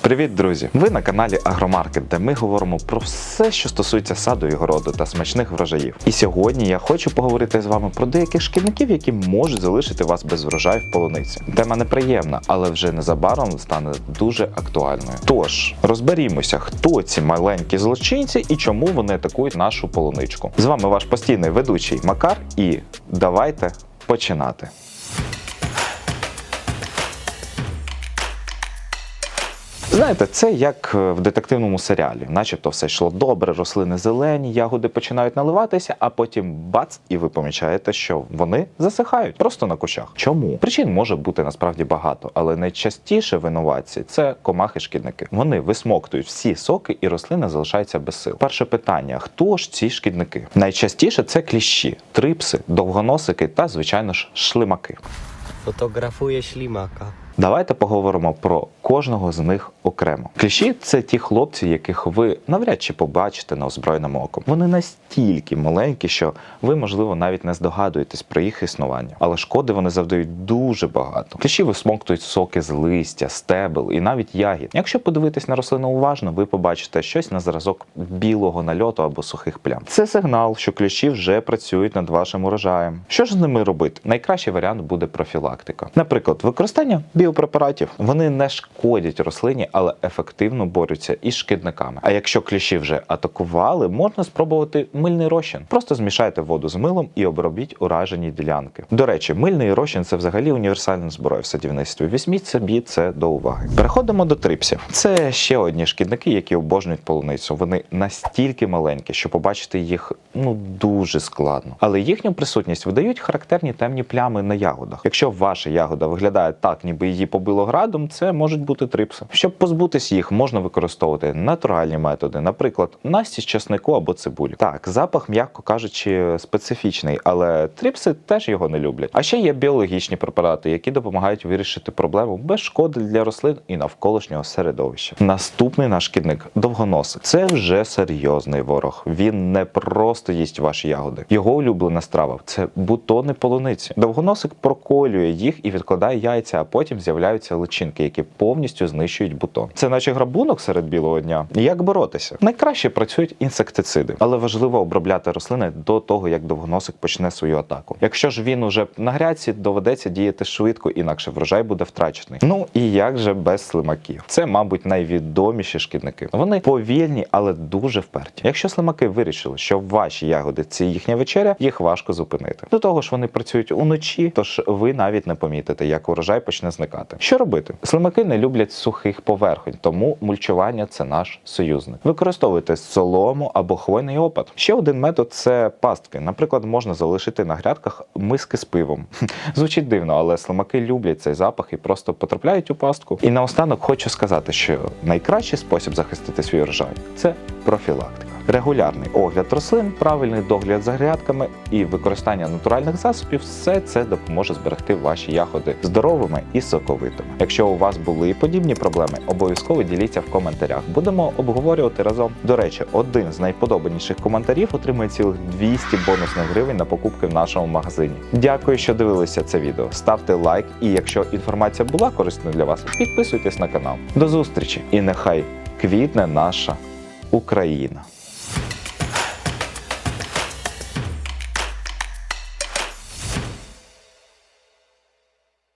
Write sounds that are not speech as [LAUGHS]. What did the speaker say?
Привіт, друзі! Ви на каналі Агромаркет, де ми говоримо про все, що стосується саду і городу та смачних врожаїв. І сьогодні я хочу поговорити з вами про деяких шкідників, які можуть залишити вас без врожаю в полуниці. Тема неприємна, але вже незабаром стане дуже актуальною. Тож розберімося, хто ці маленькі злочинці і чому вони атакують нашу полуничку. З вами ваш постійний ведучий Макар, і давайте починати. Знаєте, це як е, в детективному серіалі, начебто все йшло добре, рослини зелені, ягоди починають наливатися, а потім бац, і ви помічаєте, що вони засихають просто на кущах. Чому? Причин може бути насправді багато, але найчастіше винуватці це комахи-шкідники. Вони висмоктують всі соки, і рослина залишається без сил. Перше питання: хто ж ці шкідники? Найчастіше це кліщі, трипси, довгоносики та, звичайно ж, шлимаки. Fotografuję ślimaka. Давайте поговоримо про кожного з них окремо. Кліщі це ті хлопці, яких ви навряд чи побачите на озброєному оком. Вони настільки маленькі, що ви, можливо, навіть не здогадуєтесь про їх існування, але шкоди вони завдають дуже багато. Кліщі висмоктують соки з листя, стебел і навіть ягід. Якщо подивитись на рослину уважно, ви побачите щось на зразок білого нальоту або сухих плям. Це сигнал, що кліщі вже працюють над вашим урожаєм. Що ж з ними робити? Найкращий варіант буде профілактика. Наприклад, використання біопрепаратів. Вони не шкодять рослині, але ефективно борються із шкідниками. А якщо кліщі вже атакували, можна спробувати мильний розчин. Просто змішайте воду з милом і обробіть уражені ділянки. До речі, мильний розчин це взагалі універсальна зброя в садівництві. Візьміть собі це до уваги. Переходимо до трипсів. Це ще одні шкідники, які обожнюють полуницю. Вони настільки маленькі, що побачити їх ну дуже складно. Але їхню присутність видають характерні темні плями на ягодах. Якщо ваша ягода виглядає так, ніби її побило градом, це можуть бути трипси. Щоб позбутись їх, можна використовувати натуральні методи, наприклад, насті з часнику або цибулі. Так, запах, м'яко кажучи, специфічний, але трипси теж його не люблять. А ще є біологічні препарати, які допомагають вирішити проблему без шкоди для рослин і навколишнього середовища. Наступний наш шкідник довгоносик. Це вже серйозний ворог. Він не просто їсть ваші ягоди. Його улюблена страва це бутони полуниці. Довгоносик проколює їх і відкладає яйця, а потім з'являються личинки, які повністю знищують бутон. Це наче грабунок серед білого дня. Як боротися? Найкраще працюють інсектициди, але важливо обробляти рослини до того, як довгоносик почне свою атаку. Якщо ж він уже на грядці, доведеться діяти швидко, інакше врожай буде втрачений. Ну і як же без слимаків? Це, мабуть, найвідоміші шкідники. Вони повільні, але дуже вперті. Якщо слимаки вирішили, що ваші ягоди це їхня вечеря, їх важко зупинити. До того ж, вони працюють уночі, тож ви навіть не помітите, як урожай почне зникати. Що робити? Слимаки не люблять сухих поверхонь, тому мульчування це наш союзник. Використовуйте солому або хвойний опад. Ще один метод це пастки. Наприклад, можна залишити на грядках миски з пивом. [LAUGHS] Звучить дивно, але слимаки люблять цей запах і просто потрапляють у пастку. І наостанок хочу сказати, що найкращий спосіб захистити свій урожай це профілактика. Регулярний огляд рослин, правильний догляд за грядками і використання натуральних засобів все це допоможе зберегти ваші ягоди здоровими і соковитими. Якщо у вас були подібні проблеми, обов'язково діліться в коментарях. Будемо обговорювати разом. До речі, один з найподобаніших коментарів отримує цілих 200 бонусних гривень на покупки в нашому магазині. Дякую, що дивилися це відео. Ставте лайк, і якщо інформація була корисною для вас, підписуйтесь на канал. До зустрічі і нехай квітне наша Україна.